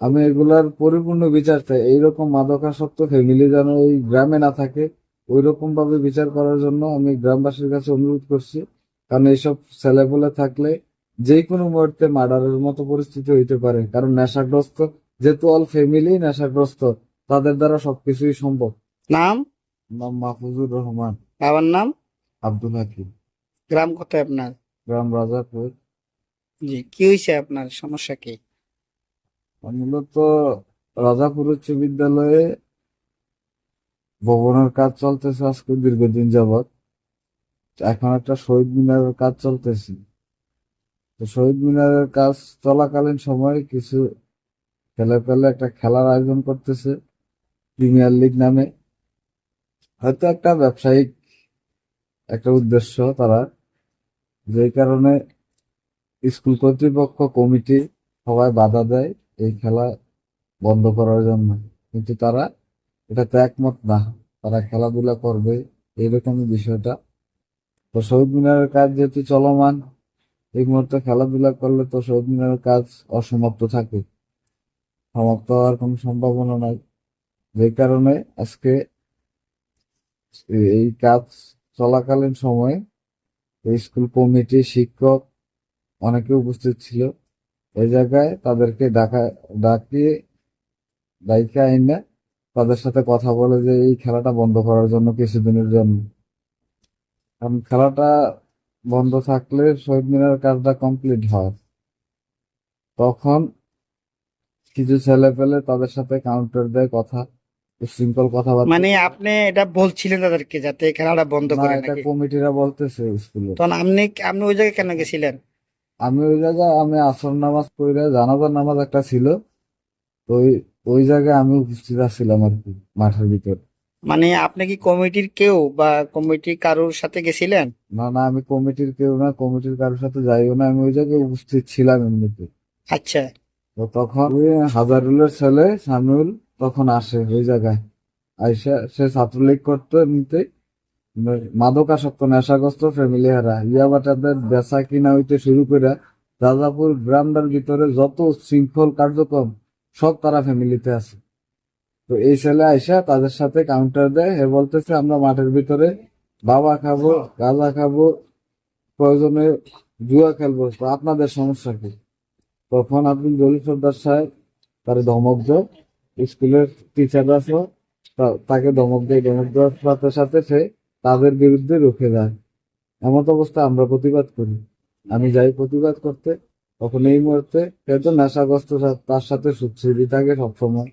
আমি এগুলার পরিপূর্ণ বিচার চাই। এইরকম মাদকাসক্ত ফ্যামিলি যেন ওই গ্রামে না থাকে ওই রকম ভাবে বিচার করার জন্য আমি গ্রামবাসীর কাছে অনুরোধ করছি। কারণ এইসব ছেলেপুলে থাকলে যে কোনো মুহূর্তে মার্ডারের মতো পরিস্থিতি হইতে পারে। কারণ নেশাগ্রস্ত যেহেতু অল ফ্যামিলি নেশাগ্রস্ত তাদের দ্বারা সবকিছুই সম্ভব। নাম? নাম মাহফুজুর রহমান। বাবার নাম? আব্দুল হাকিম। গ্রাম কোথায় আপনার? গ্রাম রাজাপুর। জি কি হয়েছে আপনার? সমস্যা কি? মূলত রাজাপুর উচ্চ বিদ্যালয়ে ভবনের কাজ চলতেছে আজকে দীর্ঘদিন যাবৎ। এখন একটা শহীদ মিনারের কাজ চলতেছে। তো শহীদ মিনারের কাজ চলাকালীন সময়ে কিছু ছেলে পেলে একটা খেলার আয়োজন করতেছে প্রিমিয়ার লিগ নামে। হয়তো একটা ব্যবসায়িক একটা উদ্দেশ্য তারা, যেই কারণে স্কুল কর্তৃপক্ষ কমিটি সবাই বাধা দেয়। এই খেলা বন্ধ করার জন্য। কিন্তু তারা এটাতে একমত না। তারা খেলাধুলা করবে। এইরকমই বিষয়টা। তো শহীদ মিনারের কাজ যেহেতু চলমান, এই মুহূর্তে খেলাধুলা করলে তো শহীদ মিনারের কাজ অসমাপ্ত থাকে। সমাপ্ত হওয়ার কোনো সম্ভাবনা নাই। যেই কারণে আজকে এই কাজ চলাকালীন সময়ে স্কুল কমিটি শিক্ষক অনেকে উপস্থিত ছিল। এই জায়গায় তাদেরকে ডাকা ডাকিয়ে ডাইকা আইনা তাদের সাথে কথা বলে যে এই খেলাটা বন্ধ করার জন্য কিছুদিনের জন্য। কারণ খেলাটা বন্ধ থাকলে শহীদ মিনার কাজটা কমপ্লিট হয়। তখন কিছু ছেলে পেলে তাদের সাথে কাউন্টার দেয় কথা উশৃঙ্খল কথাবার্তা। মানে আপনি এটা বলছিলেন তাদেরকে যাতে খেলাটা বন্ধ না করে এটা কমিটিরা বলতেছে স্কুলে। তখন আপনি আপনি ওই জায়গায় কেন গেছিলেন? আমি ওই জায়গায় আমি আসর নামাজ পড়ে জানাজার নামাজ একটা ছিল। ওই ওই জায়গায় আমি উপস্থিত আছিলাম আর কি মাঠের ভিতর। মানে আপনি কি কমিটির কেউ বা কমিটির কারোর সাথে গেছিলেন? না না আমি কমিটির কেউ না কমিটির কারোর সাথে যাইও না আমি ওই জায়গায় উপস্থিত ছিলাম এমনিতে। আচ্ছা। তো তখন ওই হাজারুলের ছেলে সামিউল তখন আসে ওই জায়গায়। আইসা সে ছাত্রলীগ করতো এমনিতে মাদকাসক্ত নেশাগ্রস্ত ফ্যামিলি হারা। ইয়াবা ইয়াবাটাদের বেচা কিনা হইতে শুরু করে রাজাপুর গ্রামটার ভিতরে যত শৃঙ্খল কার্যক্রম, সব তারা ফ্যামিলিতে আছে। তো এই ছেলে আইসা তাদের সাথে কাউন্টার দেয়, হে বলতেছে, আমরা মাঠের ভিতরে বাবা খাব গাঁজা খাব, প্রয়োজনে জুয়া খেলব, তো আপনাদের সমস্যা কি? তখন আপনি জলিল সর্দার সাহেব তার ধমক দেয়, স্কুলের টিচাররা তাকে ধমক দেয়। ধমক দেওয়ার সাথে সাথে সে তাদের বিরুদ্ধে রুখে যায় এমন অবস্থা আমরা প্রতিবাদ করি। আমি যাই প্রতিবাদ করতে তখন এই মুহূর্তে সে তো নেশাগ্রস্ত তার সাথে সুচ্ছিদি থাকে সবসময়।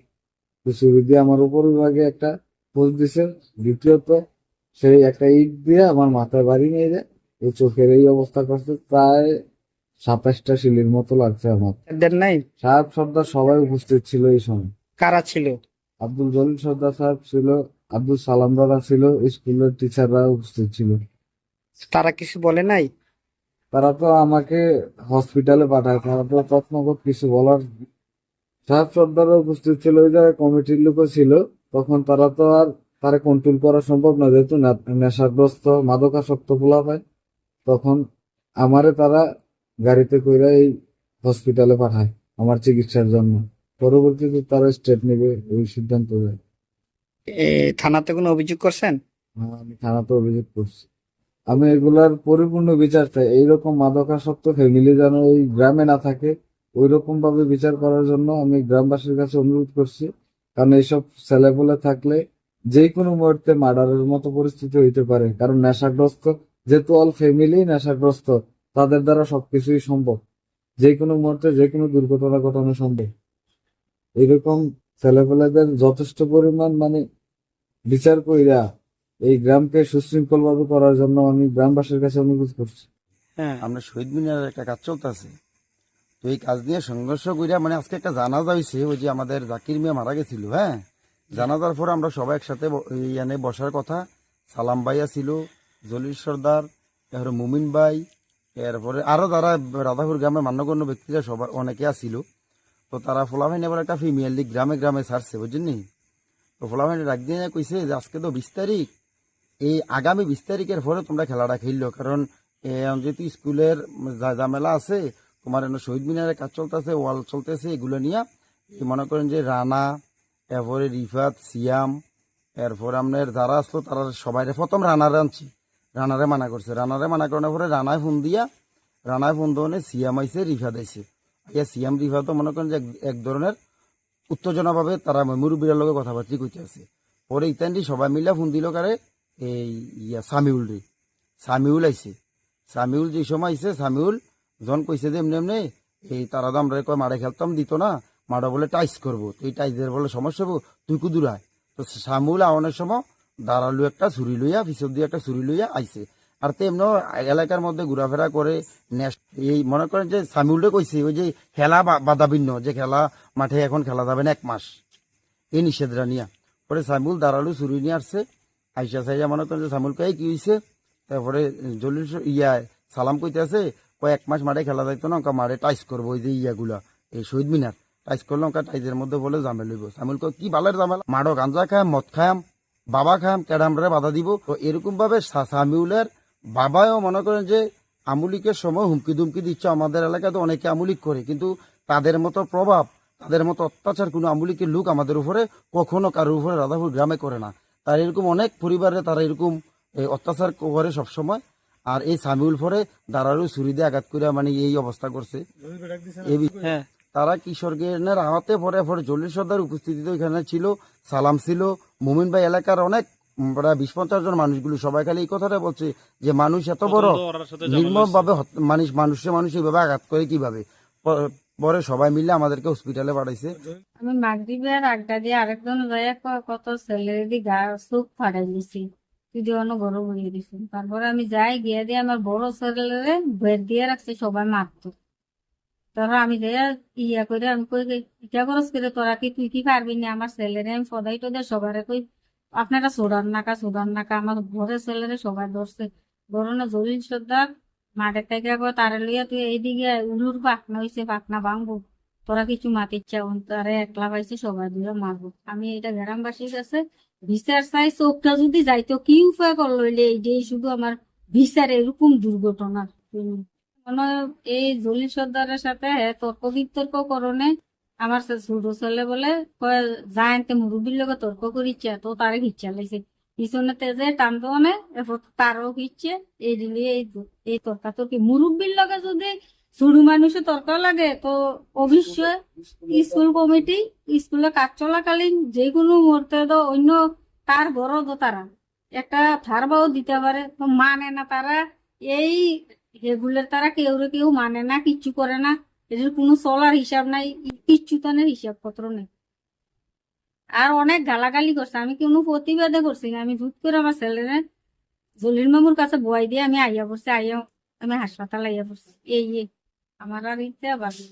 তো সুবিধি আমার উপর বিভাগে একটা পোস্ট দিছে। দ্বিতীয়ত সেই একটা ইট দিয়ে আমার মাথায় বাড়ি নিয়ে যায়। এই চোখের এই অবস্থা করছে প্রায় সাতাশটা শিলির মতো লাগছে আমার। নাই? সাহেব সর্দার সবাই উপস্থিত ছিল এই সময়। কারা ছিল? আব্দুল জলিল সর্দার সাহেব ছিল আব্দুল সালাম দাদা ছিল স্কুলের টিচাররা উপস্থিত ছিল। তারা কিছু বলে নাই? তারা তো আমাকে হসপিটালে পাঠায় তারা তো তৎনগত কিছু বলার সাহেব সর্দারও উপস্থিত ছিল ওই জায়গায় কমিটির লোকও ছিল। তখন তারা তো আর তারা কন্ট্রোল করা সম্ভব না যেহেতু নেশাগ্রস্ত মাদকাসক্ত পোলা পায় তখন আমারে তারা গাড়িতে কইরা এই হসপিটালে পাঠায় আমার চিকিৎসার জন্য। পরবর্তীতে তারা স্টেপ নেবে ওই সিদ্ধান্ত দেয় থানাতে কোনো অভিযোগ করছেন? আমি থানাতে অভিযোগ করছি। আমি এগুলার পরিপূর্ণ বিচার চাই। এইরকম মাদকাসক্ত ফ্যামিলি যেন এই গ্রামে না থাকে ওই রকম ভাবে বিচার করার জন্য আমি গ্রামবাসীর কাছে অনুরোধ করছি। কারণ এইসব ছেলেপুলে থাকলে যে কোনো মুহূর্তে মার্ডারের মতো পরিস্থিতি হইতে পারে। কারণ নেশাগ্রস্ত, যেহেতু অল ফ্যামিলি নেশাগ্রস্ত, তাদের দ্বারা সবকিছুই সম্ভব। যে কোনো মুহূর্তে যে কোনো দুর্ঘটনা ঘটানো সম্ভব। এরকম ছেলেপেলেদের যথেষ্ট পরিমাণ মানে বিচার কইরা এই গ্রামকে সুশৃঙ্খল ভাবে করার জন্য আমি গ্রামবাসীর কাছে অনুরোধ করছি। হ্যাঁ। আমরা শহীদ মিনারের একটা কাজ চলতেছে। তো এই কাজ নিয়ে সংঘর্ষ কইরা মানে আজকে একটা জানাজা হয়েছে ওই যে আমাদের জাকির মিয়া মারা গেছিল হ্যাঁ? জানাজার পর আমরা সবাই একসাথে ইয়ানে বসার কথা। সালাম ভাইয়া ছিল জলিল সর্দার তারপরে মুমিন ভাই এরপরে আরও যারা রাধাপুর গ্রামের মান্যগণ্য ব্যক্তিরা সবাই অনেকে আসছিল তো তারা ফোলাভাইন এবার একটা ফিমেল লিগ গ্রামে গ্রামে ছাড়ছে বুঝলি তো ফোলাভাইন ডাক দিয়ে কইছে যে আজকে তো বিশ তারিখ। এই আগামী বিশ তারিখের পরে তোমরা খেলাটা খেললো, কারণ যেহেতু স্কুলের যা, ঝামেলা আছে, তোমার শহীদ মিনারের কাজ চলতেছে, ওয়াল চলতেছে, এগুলো নিয়ে মনে করেন যে রানা, এরপরে রিফাত, সিয়াম, এরপর আপনার যারা আসলো, তারা সবাই প্রথম রানারে আনছি। রানারে মানা করছে। রানারে মানা করার পরে রানায় ফোন দিয়া, রানায় ফোন দেওয়ানে সিয়াম আইসে রিফাত আইসে ইয়া সিয়াম, রিফাতও মনে করেন যে এক ধরনের উত্তেজনাভাবে তারা মুরব্বীর লগে কথাবার্তা কইতে আছে। পরে ইত্যাদি সবাই মিলে ফোন দিল কারে, এই ইয়া সামিউল রে। সামিউল আইছে। সামিউল যে সময় আইছে, সামিউল জন কইছে যে এমনি এমনি, এই তারা তো আমরা কয়, মারে খেলতাম, দিত না। মারা বলে টাইস করব। তো এই টাইসের বলে সমস্যা হব, তুই কুদুরায়। তো সামিউল আওয়ানোর সময় দাঁড়ালু একটা ছুরি লইয়া পিছর দিয়ে একটা ছুরি লইয়া আইছে। আর তেমন এলাকার মধ্যে ঘোরাফেরা করে এই মনে করেন যে সামিউলটা কইছে, ওই যে খেলা বা- বাধা ভিন্ন, যে খেলা মাঠে এখন খেলা যাবে না এক মাস। এই নিষেধরা নিয়া। পরে সামিউল দাঁড়ালু, ছুরি নিয়ে আসছে। আইসা সাইয়া মনে করেন যে সামিউল কে কি হয়েছে তারপরে জলিল ইয়া সালাম কইতে আছে কয়েক মাস মাঠে খেলা যাইতো না, ওকে মাঠে টাইস করব, ওই যে ইয়াগুলা, এই শহীদ মিনার। টাইস করলে ওকে টাইসের মধ্যে বলে জামেল লইব সামিউল কয়, কি বালের জামেল মাঠো গাঞ্জা খায় মদ খায়াম, বাবা খায়াম ক্যাডামরে বাধা দিব? তো এরকম ভাবে সামিউলের বাবাও মনে করেন যে আমুলিকের সময় হুমকি দুমকি দিচ্ছে। আমাদের এলাকায় তো অনেকে আমুলিক করে কিন্তু তাদের মতো প্রভাব তাদের মতো অত্যাচার কোনো আমুলিকের লোক আমাদের উপরে কখনো কারোর উপরে রাধাপুর গ্রামে করে না। তার এরকম অনেক পরিবারে তারা এরকম অত্যাচার করে সবসময়। আর এই সামিউল পরে দাঁড়ারও ছুরি দিয়ে আঘাত করে মানে এই অবস্থা করছে। হ্যাঁ। তারা কিশোরগঞ্জের আহতে পরে পরে জলিল সর্দার উপস্থিতিতে ওইখানে ছিল সালাম ছিল। মুমিন ভাই এলাকার অনেক প্রায় বিশ পঞ্চাশ জন মানুষগুলো সবাই খালি এই কথাটা বলছে যে মানুষ এত বড় নির্মম ভাবে মানুষ মানুষে মানুষ এইভাবে আঘাত করে কীভাবে? পরে সবাই মিলে আমাদেরকে হসপিটালে পাঠাইছে। আমি মাগরিবের আড্ডা দিয়ে আরেকজন যাইয়া কয় কত ছেলের দি গা চোখ ফাটাই দিছি। তুই দিয়ে অন্য গরু বলিয়ে দিছি। তারপরে আমি যাই গিয়ে দিয়ে আমার বড় ছেলেরে বের দিয়ে রাখছি সবাই মারতো। তারপর আমি যাইয়া ইয়া করে আমি কই ইটা করস করে তোরা কি তুই কি পারবি না? আমার ছেলেরে আমি সদাই তো দে সবারে কই আপনারা সোডার নাকা সোডার নাকা আমার ঘরের ছেলেরে সবাই ধরছে। ধরনে জলিল সর্দার, মাঠের থেকে তারে লইয়া তুই এইদিকে উলুর পাকনা হইছে পাকনা ভাঙবো। তোরা কিছু মাতির চাও তারে একলা পাইছে, সবাই দূরে মারবো। আমি এটা গ্রামবাসীর কাছে বিচার চাই, চোখটা যদি যাইতো কি উপায় করল এই যে শুধু আমার বিচার এরকম দুর্ঘটনার জন্য। মনে এই জলিল সর্দারের সাথে তর্ক বিতর্ক করণে আমার ছোট ছেলে বলে, কয় যাইতে মুরব্বীর লগে তর্ক করিচ্ছে তো তারে খিচ্ছা লাইছে পিছনে তেজে টানতো মানে তারও খিচ্ছে এই দিলে, এই এই তর্কাতর্কি মুরব্বীর লগে যদি ছোট মানুষের তর্ক লাগে, তো অবশ্যই স্কুল কমিটি, স্কুলে কাজ চলাকালীন যে কোনো মুহূর্তে তো অন্য তার বড় তো তারা একটা থারবাও দিতে পারে। তো মানে না তারা, এই এগুলোর তারা কেউ কেউ মানে না, কিচ্ছু করে না। এদের কোনো চলার হিসাব নাই কিচ্ছুতানের হিসাবপত্র হিসাব পত্র নেই। আর অনেক গালাগালি করছে, আমি কোনো প্রতিবাদে করছি না? আমি ধুত করে আমার ছেলেরে জলিল মামুর কাছে বয় দিয়ে আমি আইয়া পড়ছি, আইয়া আমি হাসপাতাল আইয়া পড়ছি। এই আমার আর ইচ্ছা বাকি